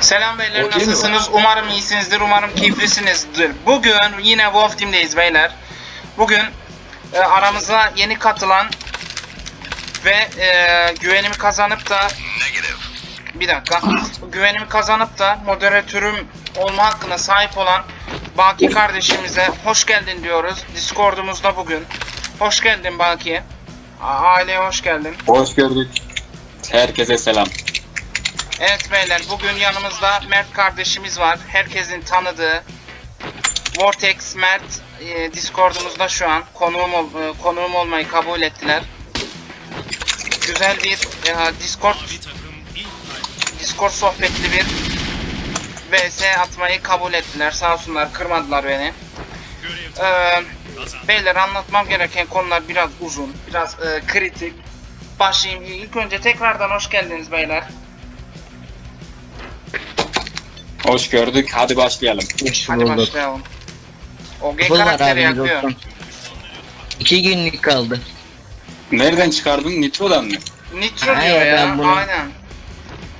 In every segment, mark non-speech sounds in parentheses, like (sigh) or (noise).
Selam beyler O değil mi nasılsınız? Umarım iyisinizdir, umarım keyiflisinizdir. Bugün yine Wolf Team'deyiz beyler. Bugün e, aramıza yeni katılan ve e, güvenimi kazanıp da bir dakika güvenimi kazanıp da moderatörüm olma hakkına sahip olan Baki kardeşimize hoş geldin diyoruz. Discord'umuzda bugün. Hoş geldin Baki. A- Aileye hoş geldin. Hoş gördük. Herkese selam. Evet beyler bugün yanımızda Mert kardeşimiz var. Herkesin tanıdığı Vortex Mert e, Discord'umuzda şu an konuğum ol- e, konuğum olmayı kabul ettiler. Güzel bir e, Discord Discord sohbetli bir VS atmayı kabul ettiler. Sağ olsunlar kırmadılar beni. Ee, beyler anlatmam gereken konular biraz uzun, biraz e, kritik. Başlayayım. İlk önce tekrardan hoş geldiniz beyler. Hoş gördük. Hadi başlayalım. Hoş Hadi bulduk. başlayalım. O G Bunlar karakteri abi yakıyor. İki günlük kaldı. Nereden çıkardın? Nitro'dan mı? Nitro Hayır, diyor ya. ben bunu- Aynen.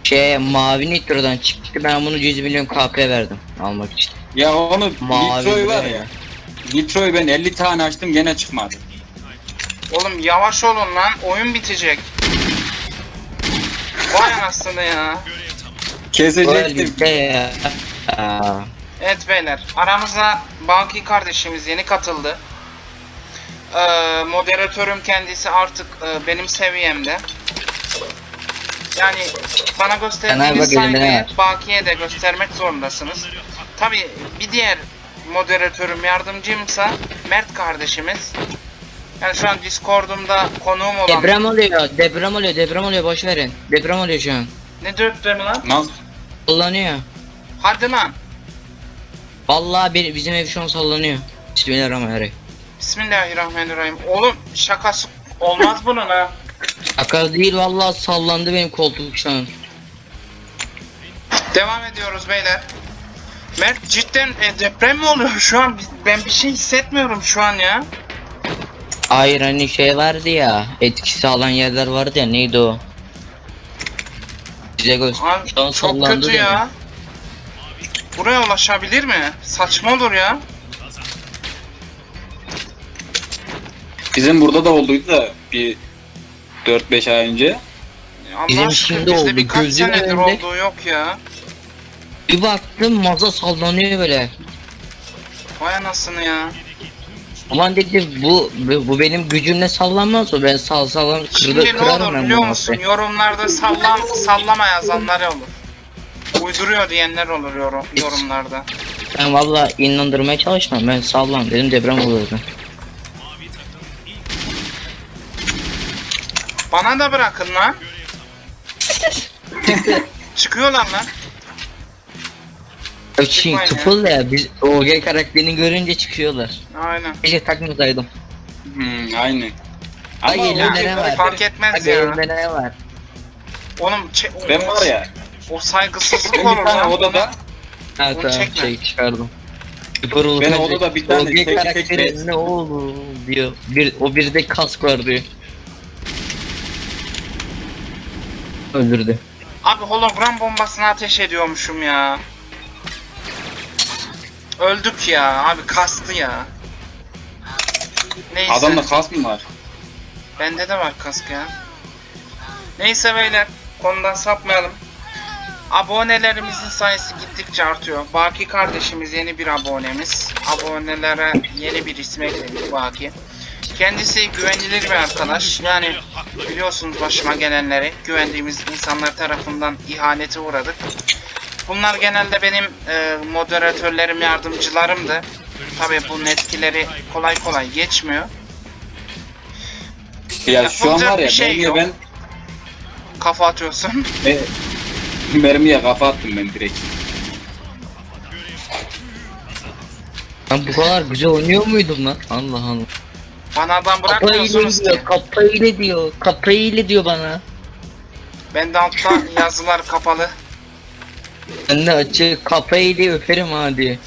Şey mavi nitrodan çıktı ben bunu 100 milyon KP verdim almak için. Ya onu Mavi Nitro'yu var ya. Nitro'yu ben 50 tane açtım gene çıkmadı. Oğlum yavaş olun lan. Oyun bitecek. Vay anasını ya. Kesecektim. Öyle ya. Aa, Evet beyler. Aramıza Baki kardeşimiz yeni katıldı. Ee, moderatörüm kendisi artık e, benim seviyemde. Yani bana gösterdiğiniz ne saygıyı? Baki'ye de göstermek zorundasınız. Tabi bir diğer moderatörüm yardımcımsa Mert kardeşimiz. Yani şu an Discord'umda konuğum olan... Deprem oluyor, deprem oluyor, deprem oluyor boş verin. Deprem oluyor şu an. Ne depremi lan? Nasıl? Sallanıyor. Hadi lan. Vallahi bir, bizim ev şu an sallanıyor. Bismillahirrahmanirrahim. Bismillahirrahmanirrahim. Oğlum şakası olmaz bunun ha. Şaka değil vallahi sallandı benim koltuk şu an. Devam ediyoruz beyler. Mert cidden e, deprem mi oluyor şu an? Ben bir şey hissetmiyorum şu an ya. Hayır hani şey vardı ya, etkisi alan yerler vardı ya neydi o? Size. Abi Şu an çok sallandı kötü ya. Buraya ulaşabilir mi? Saçma olur ya. Bizim burada da olduydu da bir 4-5 ay önce. Allah Bizim aşkına şimdi bizde oldu, birkaç gözümün senedir önünde. olduğu yok ya. Bir baktım masa sallanıyor böyle. Vay anasını ya. Ulan dedim bu bu bu benim gücümle sallanmaz o ben sal sallan kırdı, Şimdi ne kırarım olur ben biliyor bu musun? Yorumlarda sallam sallama yazanlar olur. Uyduruyor diyenler olur yorum, yorumlarda. Ben valla inandırmaya çalışmam ben sallan dedim deprem olurdu. Bana da bırakın lan. (laughs) Çıkıyorlar lan. Öçin Çıkmayın ya. tıfıl ya biz OG karakterini görünce çıkıyorlar. Aynen. Keşke takmasaydım. Hmm, aynen. Ay, Ama elimde o- ne var? Fark etmez Hadi ya. elimde ne var? Oğlum çe- Ben var ya. o saygısızlık Ben olur bir tane lan. odada Ha Onu tamam çekme. şey çıkardım. Süper olur. Ben odada bir tane OG tek tek karakteri bez- ne olur diyor. Bir, o bir de kask var diyor. Öldürdü. Abi hologram bombasını ateş ediyormuşum ya. Öldük ya. Abi kastı ya. Neyse. adamda kas mı var? Bende de var kask ya. Neyse beyler. Konudan sapmayalım. Abonelerimizin sayısı gittikçe artıyor. Baki kardeşimiz yeni bir abonemiz. Abonelere yeni bir isim ekledik Baki. Kendisi güvenilir bir arkadaş. Yani biliyorsunuz başıma gelenleri. Güvendiğimiz insanlar tarafından ihanete uğradık. Bunlar genelde benim e, moderatörlerim, yardımcılarımdı. Tabii bunun etkileri kolay kolay geçmiyor. Ya şu an Yapılacak var ya şey mermiye yok. ben Kafa atıyorsun. (laughs) e, mermiye kafa attım ben direkt. Ben bu kadar güzel oynuyor muydum lan? Allah Allah. Bana adam Kapa ile bırakmıyorsunuz ki. diyor, kapa ile diyor, kapa ile diyor bana. Ben de altta (laughs) yazılar kapalı. Ben de açık öperim ha diye.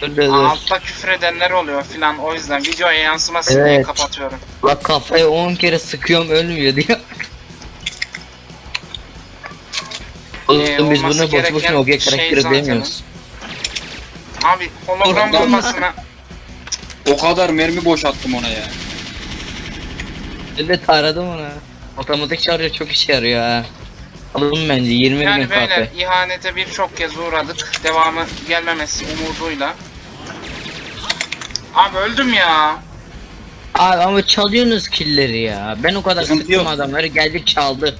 Dur dur dur. Altta küfür edenler oluyor filan o yüzden videoya yansımasın diye Evet. kapatıyorum. Bak kafayı 10 kere sıkıyorum ölmüyor diyor. (laughs) Oğlum Ee, biz olması bunu boş gereken boşuna OG şey karakteri zaten demiyoruz. Abi hologram Oradan- olmasına O kadar mermi boşalttım ona ya. Ben de taradım ona. Otomatik şarjı çok işe yarıyor ha. Alın bence 20 bin yani böyle kahve. ihanete birçok kez uğradık. Devamı gelmemesi umuduyla. Abi öldüm ya. Abi ama çalıyorsunuz killeri ya. Ben o kadar Sıkıntı sıktım yok. adamları geldik çaldı.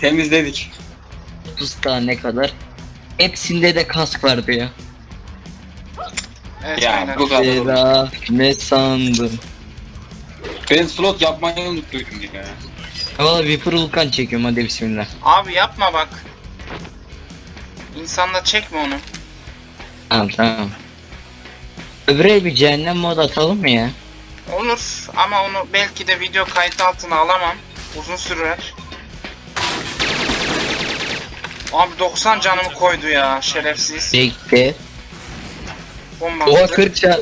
Temizledik. 30 tane kadar. Hepsinde de kask vardı ya. Evet Ya bu kadar olur. Zira ne sandın? Ben slot yapmayı unuttuydum ya. Valla bir vulkan çekiyorum hadi bismillah. Abi yapma bak. İnsanla çekme onu. Tamam tamam. Öbüre bir cehennem mod atalım mı ya? Olur ama onu belki de video kayıt altına alamam. Uzun sürer. Abi 90 canımı koydu ya şerefsiz. Bekle. Bomba Oha attı. 40 çal.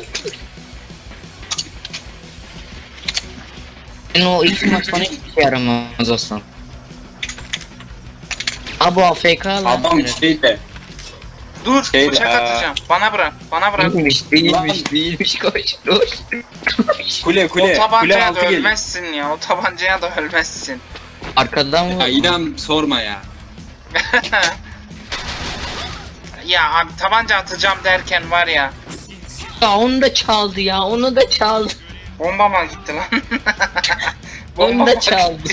Ben o ilk maç bana hiç işe yaramaz aslan. Ha bu AFK lan. Adam Evet. şey de. Dur Şey, bıçak aa. atacağım. Bana bırak. Bana bırak. Değilmiş değilmiş değilmiş koş koş. Kule O kule. Kule tabancaya altı da geliyor. ölmezsin ya. O tabancaya da ölmezsin. Arkadan mı? Ya inan sorma ya. (laughs) ya abi tabanca atacağım derken var ya. Ya onu da çaldı ya onu da çaldı. Bomba mı gitti lan? (laughs) Onu da çaldı. (laughs)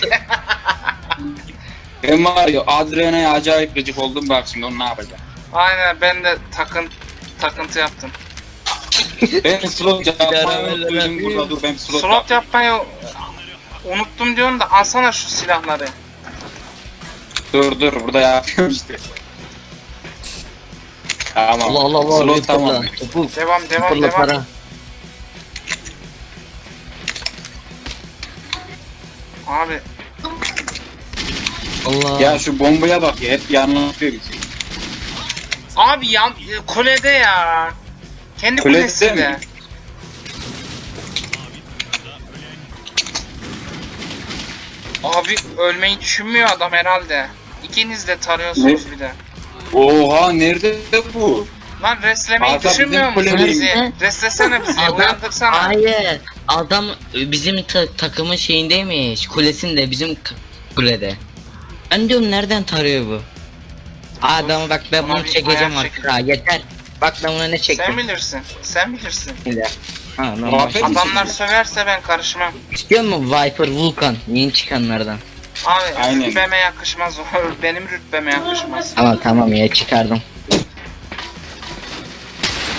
Ben var ya Adriana'ya acayip gıcık oldum bak şimdi onu ne yapacağım. Aynen ben de takın takıntı yaptım. Ben slot (laughs) yapmayı burada dur ben slot, Slot yapmayı unuttum diyorsun da alsana şu silahları. Dur dur burada yapıyorum işte. Tamam. Allah Allah Allah. Slot tamam. Devam devam devam. Abi Allah. Ya şu bombaya bak ya hep yanıltıyor bizi. abi yan e, kulede ya. Kendi Kulede kulesinde. mi? Abi ölmeyi düşünmüyor adam herhalde. İkiniz de tarıyorsunuz bir de. Oha nerede bu? Lan reslemeyi bizim düşünmüyor musun kuledeyim. bizi? Reslesene bizi, Adam, uyandırsana. hayır. Adam bizim ta- takımın şeyindeymiş. Kulesinde bizim kulede. Ben diyorum nereden tarıyor bu? Adamı bak ben bunu çekeceğim artık ha yeter. Bak ben buna ne Sen çektim. bilirsin, sen bilirsin. Şimdi. Ha, normal. Muhabbet- Adamlar söverse ben karışmam. İstiyor musun Viper Vulkan? Yeni çıkanlardan. Abi Aynen. rütbeme yakışmaz o. (laughs) Benim rütbeme yakışmaz. Ama tamam ya çıkardım.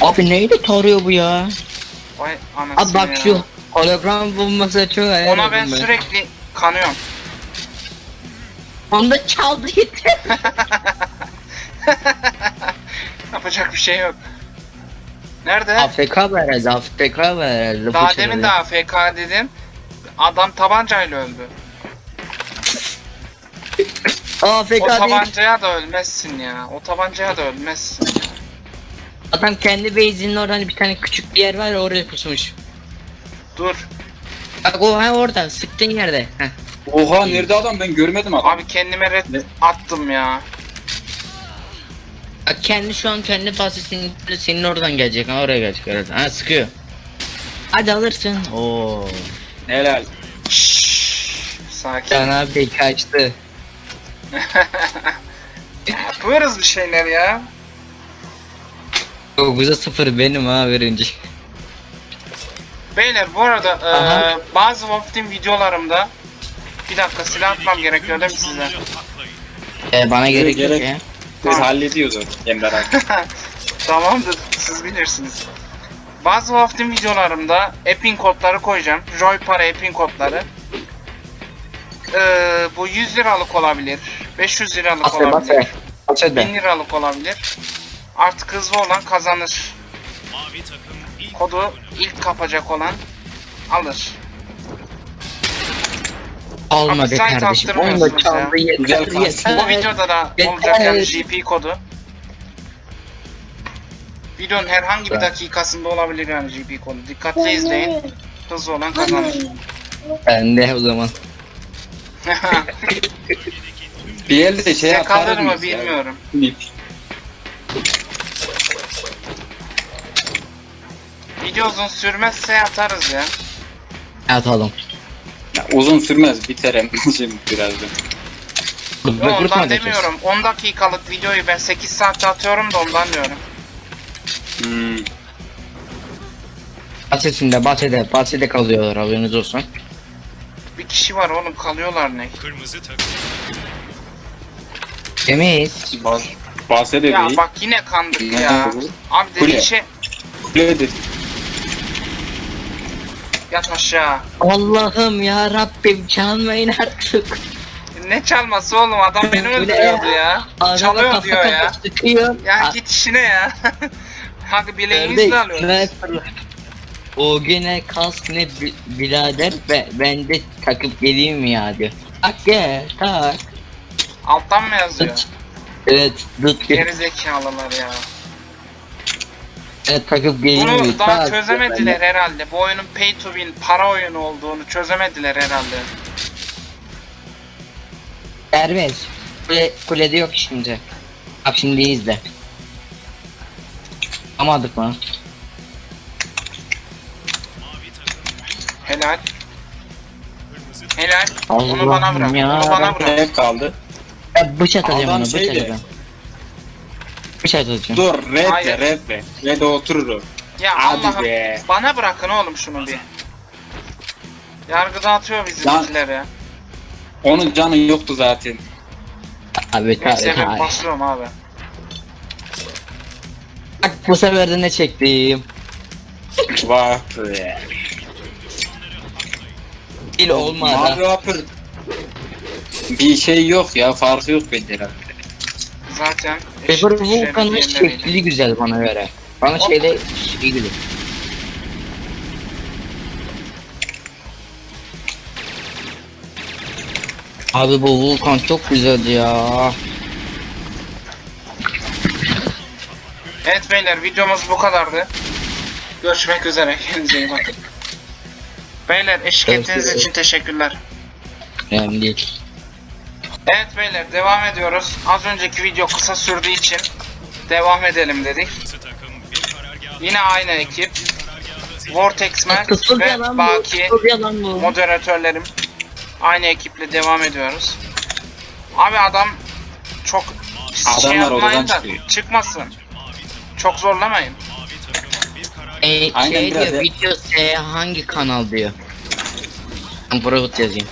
Abi neydi tarıyor bu ya? Vay anasını Abi bak ya. şu hologram bulması çok hayal Ona ben sürekli kanıyorum. Onu da çaldı gitti. (laughs) Yapacak bir şey yok. Nerede? AFK herhalde, AFK herhalde. Daha demin de AFK dedim. Adam tabancayla öldü. AFK O değil. tabancaya da ölmezsin ya. O tabancaya da ölmezsin. Adam kendi base'inin orada hani bir tane küçük bir yer var ya oraya pusmuş. Dur. Bak o ha orada sıktığın yerde. Heh. Oha nerede adam ben görmedim adam. Abi kendime red attım ya. Bak kendi şu an kendi pası senin, senin oradan gelecek ha oraya gelecek herhalde. Ha sıkıyor. Hadi alırsın. Oo. Helal. Şşş, Sakin. Can abi kaçtı. (laughs) Yapıyoruz bir şeyler ya. 9'a 0 benim ha birinci. Beyler bu arada Aha. eee, bazı Wolf Team videolarımda bir dakika silah atmam gerekiyor değil mi size? Ee, bana gerek, gerek- yok ya. Biz hallediyoruz. Emre abi. (laughs) Tamamdır siz bilirsiniz. Bazı Wolf Team videolarımda epin kodları koyacağım. Joy para epin kodları. Eee, bu 100 liralık olabilir. 500 liralık olabilir. ver 1000 de. liralık olabilir. Artık hızlı olan kazanır. Kodu ilk kapacak olan alır. Alma be kardeşim. Onu da attırmıyorsunuz çaldı. Güzel yeter yeter. Bu videoda da Yeter. olacak yani GP kodu. Videonun herhangi bir dakikasında olabilir yani GP kodu. Dikkatli izleyin. Hızlı olan kazanır. Ben de o zaman. (laughs) Bir elde de şey Size kalır atarız mı bilmiyorum. Nip. Video uzun sürmezse atarız ya. Atalım. Ya, uzun sürmez biter (laughs) şimdi birazdan. Yo, Grup mu ondan demiyorum. 10 dakikalık videoyu ben 8 saatte atıyorum da ondan diyorum. Hmm. Bahçesinde, bahçede, bahçede kalıyorlar haberiniz olsun. Bir kişi var oğlum kalıyorlar ne? Kırmızı takım Temiz. Bas, bahse de Ya değil. bak yine kandık Ne ya. Abi Kule. dediğin şey Öyle de yat aşağı. Allah'ım ya Rabbim çalmayın artık. Ne çalması oğlum adam beni öldürüyordu ya. Adama Çalıyor diyor ya. sıkıyor. Ya git işine ya. (laughs) Hak bileğimizle alıyoruz. O güne kask ne bi- birader ve ben de takıp geleyim mi ya diyor. Tak gel tak. Alttan mı yazıyor? Evet. Geri zekalılar ya. Evet takıp mi? Bunu daha çözemediler ben herhalde. Bu oyunun pay to win para oyunu olduğunu çözemediler herhalde. de- Serbest. Kule, kulede yok şimdi. Bak şimdi izle. Amadık lan. mavi takım Helal. Helal. Allah'ım Onu bana bırak. ya. Onu bana bırak. ne kaldı? Ya bıçak atacağım Adam ona bıçak atacağım. Bıçak atacağım. Dur red Hayır. de red de. Red de oturur o. Ya Hadi Allah'ım be. bana bırakın oğlum şunu bir. Yargı dağıtıyor bizimkileri. Onun canı yoktu zaten. Abi Neyse ben tabii. basıyorum abi. Bak bu sefer de ne çektim. Vah be. Dil olmadı. Mavi vapur. Bir şey yok ya farkı yok bence herhalde. Zaten Vulkan'ın düşen diğerleriyle. şekli güzel bana göre. Bana şeyde şey güzel. Abi bu Vulkan çok güzeldi ya. Evet beyler videomuz bu kadardı. Görüşmek üzere. Kendinize iyi bakın. Beyler eşlik ettiğiniz için teşekkürler. Önemli değil. Evet beyler devam ediyoruz. Az önceki video kısa sürdüğü için devam edelim dedik. Yine aynı ekip. Vortex Kısır ve yalan bu. Baki Kısır yalan bu. moderatörlerim. Aynı ekiple devam ediyoruz. Abi adam çok şey Adamlar odadan yapmayın da çıkıyor. çıkmasın. Çok zorlamayın. Ee, Aynen şey biraz diyor, ya. video S hangi kanal diyor. Ben Profit yazayım.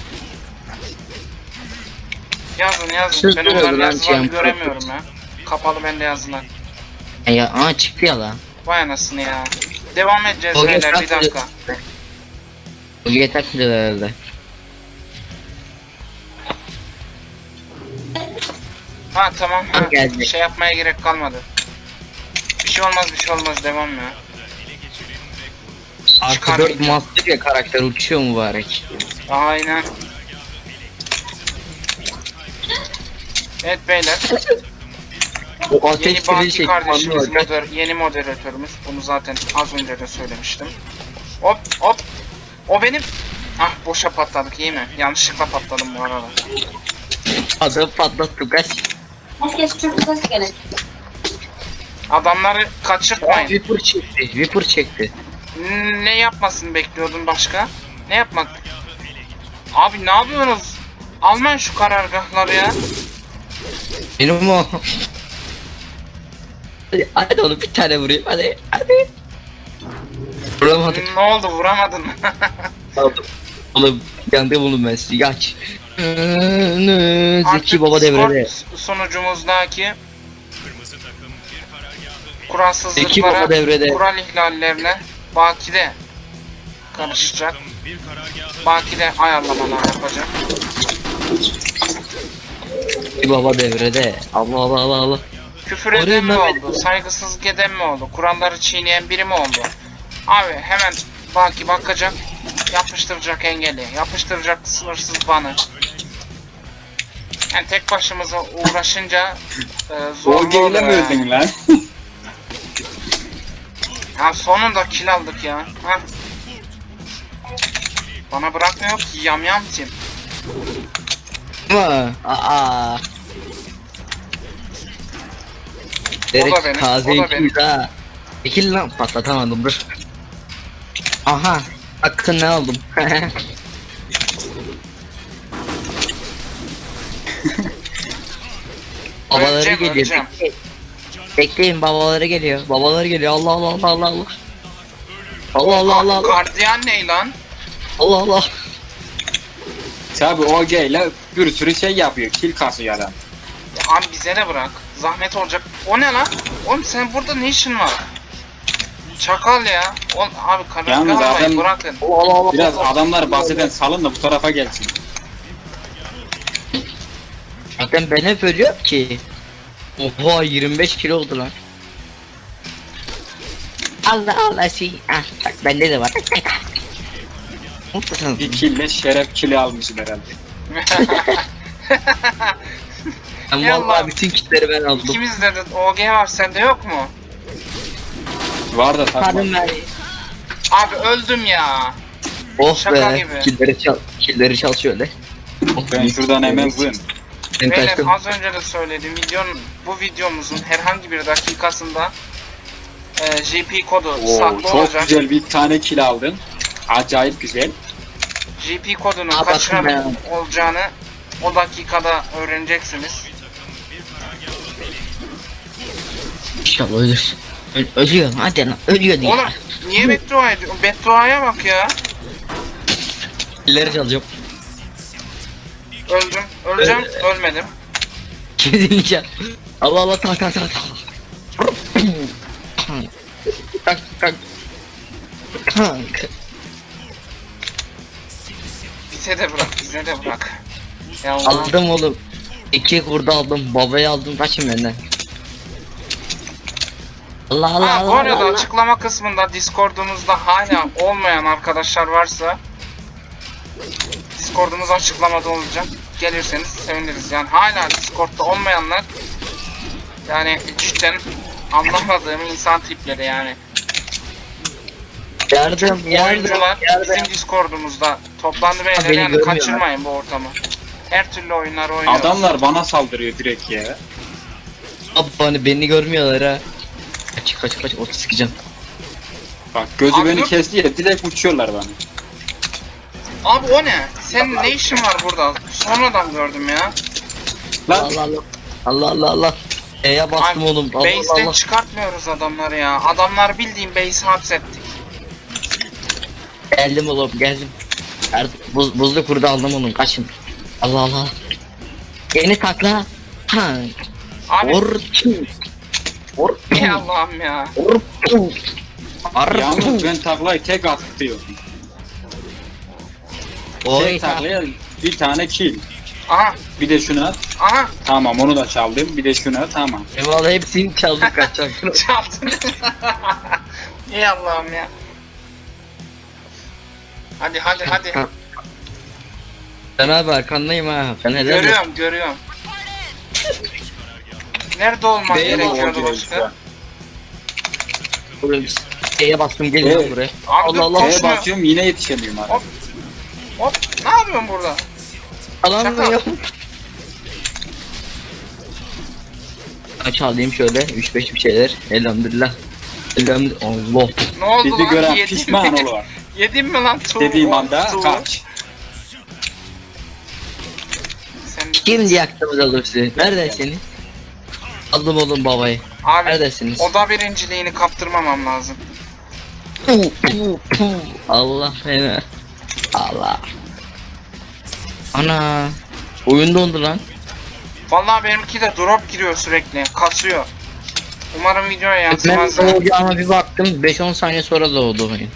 Yazın yazın. Söz Ben lan yazılarını Cihan. göremiyorum ya. Kapalı bende yazılar. E ya, aa çıktı ya lan. Vay anasını ya. Devam edeceğiz O beyler bir yeter- dakika. Bu yeter ki herhalde. Ha tamam. Ha, Geldi. şey yapmaya gerek kalmadı. Bir şey olmaz bir şey olmaz devam ya. Arka 4 master ya karakter uçuyor mübarek. Aynen. Evet beyler. O Yeni ateş Baki kılıcı kardeşimiz şekli moder, yeni moderatörümüz. Bunu zaten az önce de söylemiştim. Hop hop. O benim. Ah boşa patladık iyi mi? Yanlışlıkla patladım bu arada. Adı patlattı kaç. Herkes Türk ses gerek. Adamları kaçırtmayın. Viper çekti. Viper çekti. N- Ne yapmasını bekliyordun başka? Ne yapmak? Abi ne yapıyorsunuz? Almayın şu karargahları ya. Benim o. Hadi, hadi onu bir tane vurayım hadi hadi. Vuramadık. Ne oldu vuramadın? Aldım. (laughs) Oğlum yandı bunu ben sizi yaç. Zeki baba devrede. Discord sunucumuzdaki kırmızı takım bir karargahı Zeki baba kuralsızlıklara, devrede. kural ihlallerine Baki de karışacak. takım bir karargahı Baki de ayarlamalar yapacak. Baba devrede. Allah Allah Allah Allah. Küfür Oraya eden mi Mehmet- oldu? Saygısızlık eden mi oldu? Kuralları çiğneyen biri mi oldu? Abi hemen Baki bakacak. Yapıştıracak engeli. Yapıştıracak sınırsız banı. Yani tek başımıza uğraşınca e, O zorlu oluyor mi yani. öldün lan? Ya sonunda kill aldık ya. Hah. Bana bırakmıyor ki yam yam tim mı? Aa. Derek benim, taze o da ha. İkili lan patlatamadım dur. Aha. Aklın ne aldım? (laughs) babaları geliyor. Bekleyin. Babaları geliyor. Babaları geliyor. Allah Allah Allah Allah Allah. Allah Allah Allah Allah. Gardiyan ne lan? Allah Allah. Tabi OG ile bir sürü şey yapıyor. Kill kasıyor adam. Ya abi bize de bırak. Zahmet olacak. O ne lan? Oğlum sen burada ne işin var? Çakal ya. O, abi Yalnız karıştırmayın adam- bırakın. Biraz adamlar bahseden salın da bu tarafa gelsin. Zaten ben hep ölüyorum ki. Oha 25 kilo oldu lan. Allah Allah şey. Ah bak bende de var. (laughs) Bir kille şeref kili almışım herhalde. Ben (laughs) vallahi bütün kitleri ben aldım. İkimizde de OG var sende yok mu? Var da takma. Ben. Abi öldüm ya. Oh Şaka be. gibi. Killeri çal. Killeri çal şöyle. Ben şuradan hemen vın. Ben Beyler kaçtım. az önce de söyledim. Videonun, bu videomuzun herhangi bir dakikasında e, GP kodu Oo, saklı çok olacak. güzel bir tane kill aldın. Acayip güzel. GP kodunun Aa, bakın ben- olacağını o dakikada öğreneceksiniz. İnşallah ölür. Öl ölüyor hadi lan ölüyor diye. Oğlum niye beddua ediyorsun? Bedduaya bak ya. Killeri çalacağım. Öldüm. Öleceğim. Ölmedim. Gidince. Allah Allah tak tak tak tak. Tak tak. Kanka. Bize de bırak. Bize de bırak. Ya Allah. Aldım oğlum. İki kurdu aldım. Babayı aldım. Kaçın benden. Allah Allah Ha, bu Allah. arada Allah. açıklama kısmında Discord'umuzda hala olmayan arkadaşlar varsa Discord'umuz açıklamada olacak. Gelirseniz seviniriz. Yani hala Discord'da olmayanlar yani cidden anlamadığım insan tipleri yani. Yardım yardım Oyuncular yardım. bizim Discord'umuzda toplandı beyler beni yani görmüyorlar. kaçırmayın bu ortamı. Her türlü oyunlar oynuyoruz. Adamlar bana saldırıyor direkt ya. Abi hani beni görmüyorlar ha. Kaç kaç kaç otu sıkacağım. Bak gözü Abi beni dur. kesti ya direkt uçuyorlar bana. Abi o ne? Senin ne işin var burada? Sonradan gördüm ya. Lan Allah Allah. Allah Allah Allah. E'ye bastım Abi, oğlum. Allah Base'den Allah. çıkartmıyoruz adamları ya. Adamlar bildiğin base hapsettik. Geldim oğlum geldim. Er, buz, buzlu kurdu aldım oğlum kaçın. Allah Allah. Yeni takla. Ha. Abi Orçun. Orçun. ey Allah'ım ya. Orçun. yalnız ben taklayı tek atıyorum. Oy Tek taklaya bir tane kill. Aha Bir de şunu at. aha Tamam onu da çaldım. Bir de şunu at. Tamam. Eyvallah hepsini çaldık kaçacak. (laughs) çaldın. ey (laughs) Allah'ım ya. Hadi hadi hadi. ben abi arkandayım ha. Ben helal olsun. görüyorum görüyorum. Nerede olman Beyler gerekiyordu başka? Oğlum, E'ye bastım geliyorum Evet. buraya. Abi Allah dur Allah. Şeye basıyorum yine yetişemiyorum abi. Hop. Hop ne yapıyorsun burada? Alamıyorum. Aç alayım şöyle 3-5 bir şeyler. Elhamdülillah. Elhamdülillah. Allah. Ne oldu Bizi lan? gören pişman olur. Yedin mi lan tuğ? Dediğim anda tuğ? kaç. Sen... Şimdi yaktınız oğlum sizi. Neredesiniz? Aldım oğlum babayı. Abi Neredesiniz? oda birinciliğini kaptırmamam lazım. Allah beni. Allah. Ana. Oyun dondu lan. Vallahi benimki de drop giriyor sürekli. Kasıyor. Umarım videoya Ben yansımaz. ya. doğacağıma bir baktım 5-10 saniye sonra doğdu oyun.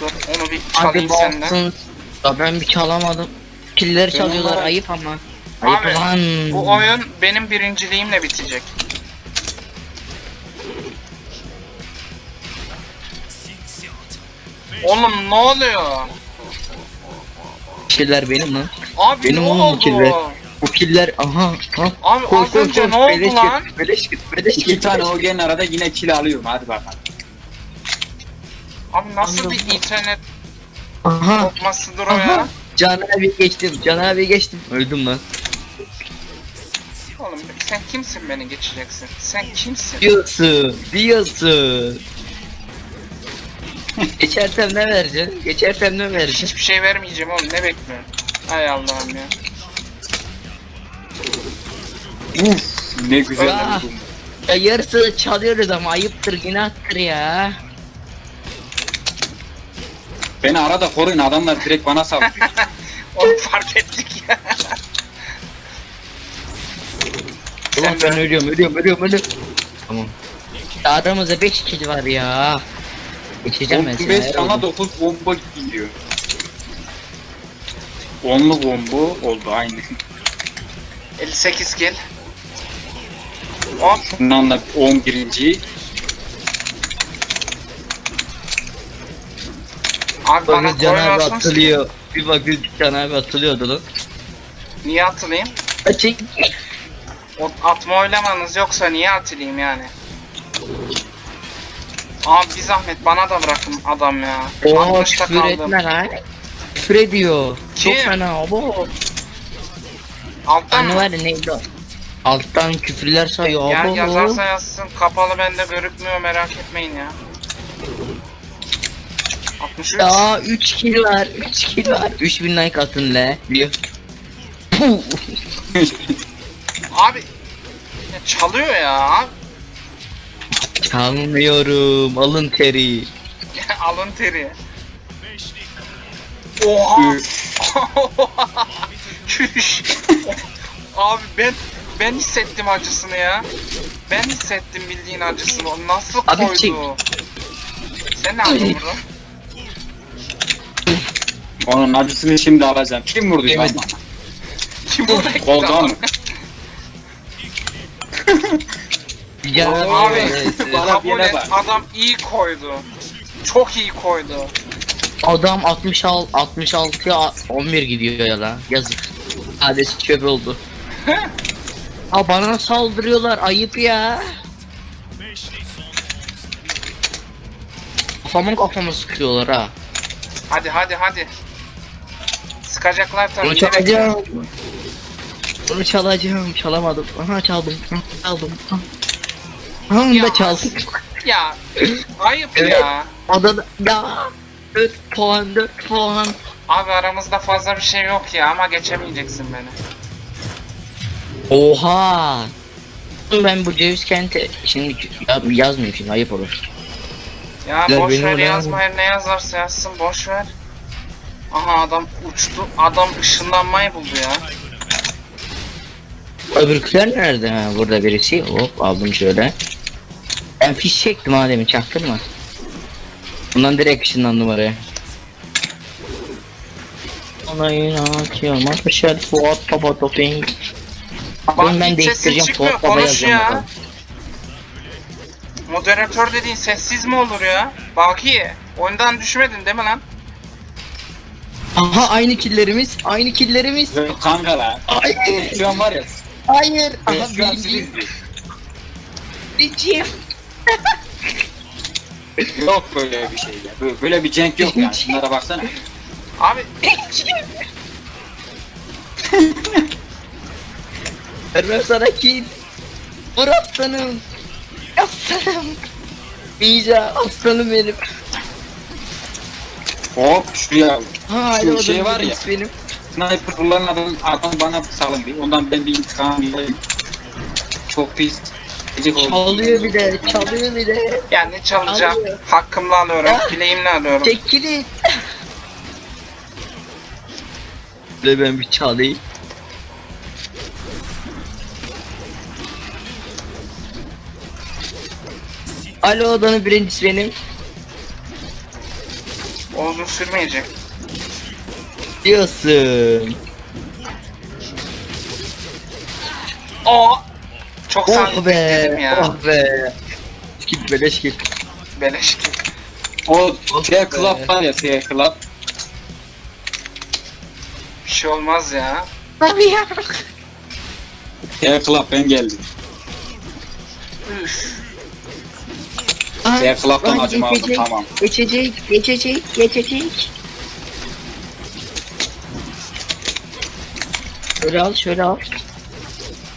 Dur onu bir Hadi çalayım senden. baksın. Ya ben bir çalamadım. Pilleri Ben çalıyorlar ayıp ama. Ayıp Abi, lan. Bu oyun benim birinciliğimle bitecek. Oğlum ne oluyor? Killer benim lan. Abi Benim ne oğlum oldu? killer. Bu killer aha. ha. Abi Koy, az koy, önce koy. ne oldu Beleş lan? git, Beleş git, beleş İki git. tane OG'nin arada yine kill alıyorum. Hadi bakalım. Abi nasıl Anladım. bir internet Aha. kopmasıdır o Aha. ya? Can abi geçtim. Can abi geçtim. Öldüm lan. Oğlum sen kimsin beni geçeceksin? Sen kimsin? Diyorsun, diyorsun. Geçersem ne vereceksin? Geçersem ne vereceksin? Hiçbir şey vermeyeceğim oğlum ne bekliyorsun? Hay Allah'ım ya. Uf ne güzel. Vurdum. Ya yarısı çalıyoruz ama ayıptır, günahtır ya. Beni arada koruyun adamlar direkt bana saldırıyor. (laughs) Onu fark ettik ya. Ulan Sen ben ölüyorum, ölüyorum, ölüyorum, ölüyorum. Tamam. Ya Aramızda 5 kill var ya. Geçeceğim ben seni. 35 her cana oldu. 9 bomba gidiyor. Onlu bomba oldu aynı. 58 kill. Hop. Bundan da 11. Abi bana Bakın Can abi koymuyorsun. atılıyor. Bir bakın Can abi atılıyordu lan. Niye atılayım? Açık. O, atma oylamanız yoksa niye atılayım yani? Abi bir zahmet bana da bırakın adam ya. Oha 60'ta küfür kaldım. etme lan. Küfür ediyor. Çok Kim? fena abo. Alttan Anne mı? var ya neydi o? Alttan küfürler sayıyor Ya abo. yazarsa yazsın kapalı bende görükmüyor merak etmeyin ya. 63. Ya 3 kill var 3 kill var. 3000 like atın le. Diyor. Puh. (laughs) Abi ya çalıyor ya. Çalmıyorum alın teri. (laughs) Alın teri. Oha. (laughs) Çüş. Abi ben ben hissettim acısını ya. Ben hissettim bildiğin acısını. O nasıl Abi koydu? çek. Sen ne burada? Onun acısını şimdi alacağım. Kim vurdu ya? Kim gitti Koltuğa adam? mı? Ya Abi. (laughs) Bana kabul et bak. adam iyi koydu. Çok iyi koydu. Adam 66 66'ya 11 gidiyor ya lan. Yazık. Adesi çöp oldu. (laughs) Ha bana saldırıyorlar ayıp ya. Kafamın kafama sıkıyorlar ha. Hadi hadi hadi. Sıkacaklar tabii. Bunu çalacağım. Bunu çalacağım. Çalamadım. Aha çaldım. Aha, çaldım. Aha. Onu da çaldım. (laughs) Ya ayıp Evet. ya. O da ya. 4 puan 4 puan. Abi aramızda fazla bir şey yok ya ama geçemeyeceksin beni. Oha. Ben bu ceviz kenti şimdi ya, yazmayayım şimdi ayıp olur. Ya Ya boş ver yazma her ne yazarsa yazsın boş ver. Aha adam uçtu. Adam ışınlanmayı buldu ya. Öbürküler nerede ha? Burada birisi. Hop aldım şöyle. Ben fiş çektim ha demin çaktırma. Bundan direkt ışınlandım oraya. Ona inatıyorum. Arkadaşlar Fuat Baba Doping. Bak, ben hiç sesin değiştireceğim. çıkmıyor, Fuat Baba konuş yazacağım ya. bakalım. Moderatör dediğin sessiz mi olur ya? Baki oyundan düşmedin değil mi lan? Aha aynı killerimiz. Aynı killerimiz. Kanka lan. Hayır. Şu an var ya. Hayır. Aha şu an. Yok böyle bir şey ya. Böyle, böyle bir cenk yok yani. Şunlara baksana. Abi Vermem (laughs) sana kill. Vur aslanım. Aslanım. Ninja aslanım benim. Hop şuraya Ha Şu şey şey var ya. Benim. sniper kullanan adam bana salın bir. Ondan ben bir intikam alayım. Çok pis. Çalıyor bir de. Çalıyor bir de. yani ne çalacağım? Alıyor. Hakkımla alıyorum, bileğimle alıyorum. Çekilin. Ve ben bir çalayım. Alo odanın birincisi benim. Uzun sürmeyecek. Diyorsun. O çok Oh sandım be. ya. Oh be. Git beleş git. Beleş ki. O Oh be. club var ya şey club. Bir şey olmaz ya. Abi ya. Şey club ben geldim. Üf. Şey club'tan Ay, acımı aldım geçecek, tamam. Geçecek, geçecek, geçecek. Şöyle al, şöyle al.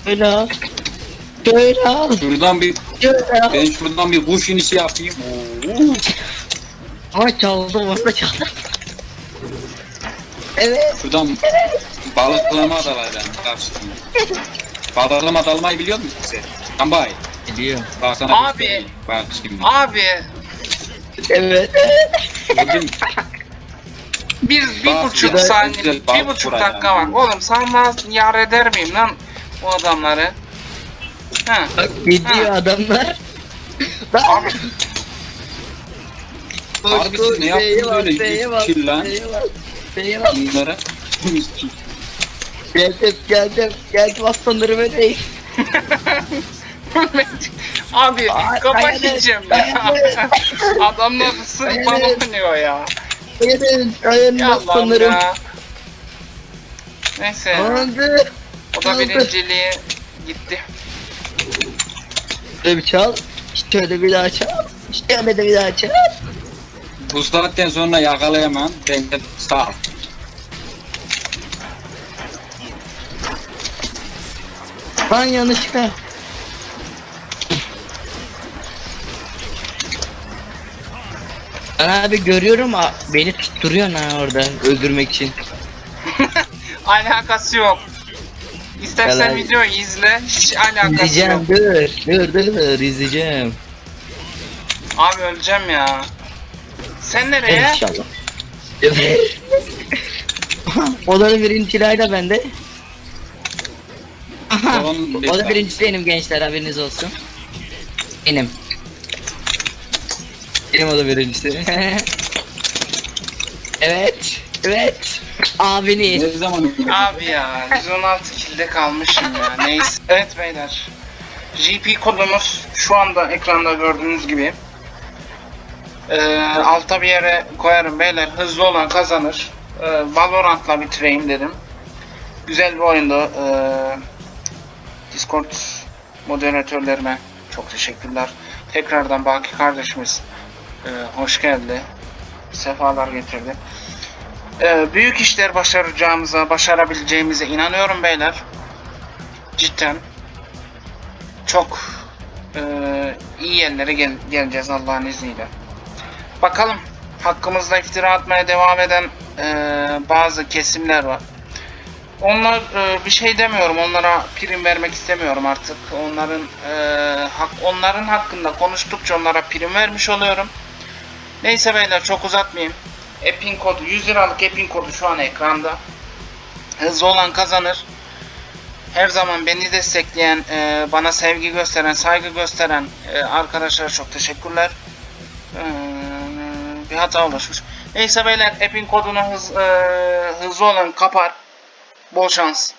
Şöyle al. Şöyle al. Şuradan bir Şöyle al. ben şuradan bir kuş inişi yapayım. Oo. Ama çaldım orada çaldım. Evet. Şuradan balıklama dalayım karşısında. Balıklama dalmayı biliyor musun sen? Tambay. Bak sana Abi. göstereyim. Bak şimdi. Abi Evet. Gördün mü? bir, bir Bak, buçuk güzel- saniye, bir bal buçuk buraya. dakika var. Oğlum sana yar eder miyim lan bu adamları? Ha. Bak gidiyor Ha. adamlar. Abi Harbi siz ne yaptınız öyle yüz lan? B'ye bas. Bunlara. Geldim geldim. Geldim aslanlarım ödeyim. (laughs) Abi kafa yiyeceğim ya. (laughs) Adamlar sırf bana Dayanın. oynuyor ya. Ya Allah'ım aslanlarım. ya. Neyse Anladı. o da birinciliği gitti. Şöyle bir çal. Şöyle bir daha çal. Şöyle de bir daha çal. Bu saatten sonra yakalayamam. Ben de sağ ol. Lan yanlışlıkla. Ben abi görüyorum ha, beni tutturuyorsun ha orada öldürmek için. (laughs) Alakası yok. İstersen Helal. videoyu izle. Hiç alakası İzleyeceğim yok. dur. Dur dur dur izleyeceğim. Abi öleceğim ya. Sen nereye? İnşallah. (laughs) Odanın birinciliği de bende. Aha, Odanın bir- o da birincisi benim gençler haberiniz olsun. Benim. Benim o da birincisi. (laughs) evet. Evet. Abiniz. Ne zaman Abi ya 116 kilde kalmışım ya. Neyse. Evet beyler. GP kodumuz şu anda ekranda gördüğünüz gibi. Ee, alta bir yere koyarım beyler. Hızlı olan kazanır. Ee, Valorant'la bitireyim dedim. Güzel bir oyundu. Ee, Discord moderatörlerime çok teşekkürler. Tekrardan Baki kardeşimiz e, hoş geldi. Sefalar getirdi. Ee, büyük işler başaracağımıza, başarabileceğimize inanıyorum beyler. Cidden. Çok e, iyi yerlere gel- geleceğiz Allah'ın izniyle. Bakalım. Hakkımızda iftira atmaya devam eden e, bazı kesimler var. Onlar e, bir şey demiyorum. Onlara prim vermek istemiyorum artık. Onların e, hak, onların hakkında konuştukça onlara prim vermiş oluyorum. Neyse beyler çok uzatmayayım. Epin kodu 100 liralık Epin kodu şu an ekranda. Hızlı olan kazanır. Her zaman beni destekleyen, e, bana sevgi gösteren, saygı gösteren e, arkadaşlara çok teşekkürler. E, bir hata oluşmuş. Neyse beyler Epin kodunu hız, e, hızlı olan kapar. Bol şans.